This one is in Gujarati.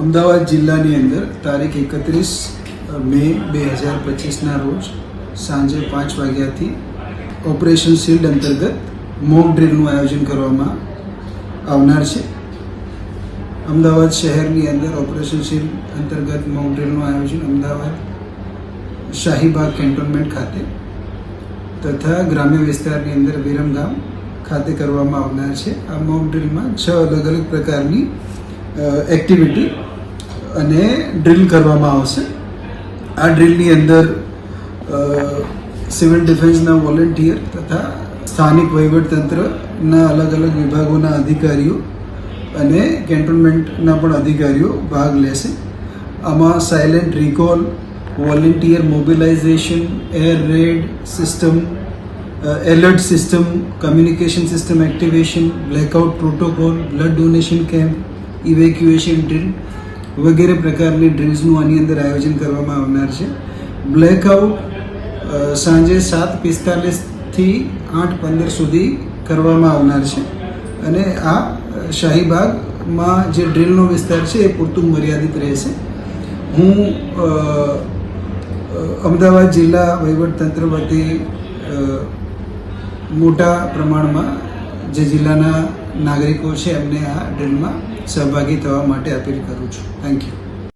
અમદાવાદ જિલ્લાની અંદર તારીખ એકત્રીસ મે બે હજાર પચીસના રોજ સાંજે પાંચ વાગ્યાથી ઓપરેશન શિલ્ડ અંતર્ગત મોક ડ્રીલનું આયોજન કરવામાં આવનાર છે. અમદાવાદ શહેરની અંદર ઓપરેશન શિલ્ડ અંતર્ગત મોક ડ્રીલનું આયોજન અમદાવાદ શાહીબાગ કેન્ટોનમેન્ટ ખાતે તથા ગ્રામ્ય વિસ્તારની અંદર વિરમગામ ખાતે કરવામાં આવનાર છે. આ મોક ડ્રીલમાં છ અલગ અલગ પ્રકારની એક્ટિવિટી અને ડ્રિલ કરવામાં આવશે. આ ડ્રિલની અંદર સિવિલ ડિફેન્સના વોલેન્ટિયર તથા સ્થાનિક વહીવટતંત્રના અલગ અલગ વિભાગોના અધિકારીઓ અને કેન્ટોનમેન્ટના પણ અધિકારીઓ ભાગ લેશે. આમાં silent recall volunteer mobilisation air raid system alert system communication system activation blackout protocol blood donation camp evacuation drill વગેરે પ્રકારની ડ્રિલ્સનું આની અંદર આયોજન કરવામાં આવનાર છે. બ્લેકઆઉટ સાંજે સાત પિસ્તાલીસથી આઠ પંદર સુધી કરવામાં આવનાર છે. અને આ શાહીબાગમાં જે ડ્રીલનો વિસ્તાર છે એ પૂરતું મર્યાદિત રહેશે. હું અમદાવાદ જિલ્લા વહીવટતંત્ર વતી મોટા પ્રમાણમાં જે જિલ્લાના નાગરિકો છે એમને આ ડ્રીલમાં સહભાગી થવા માટે અપીલ કરું છું. Thank you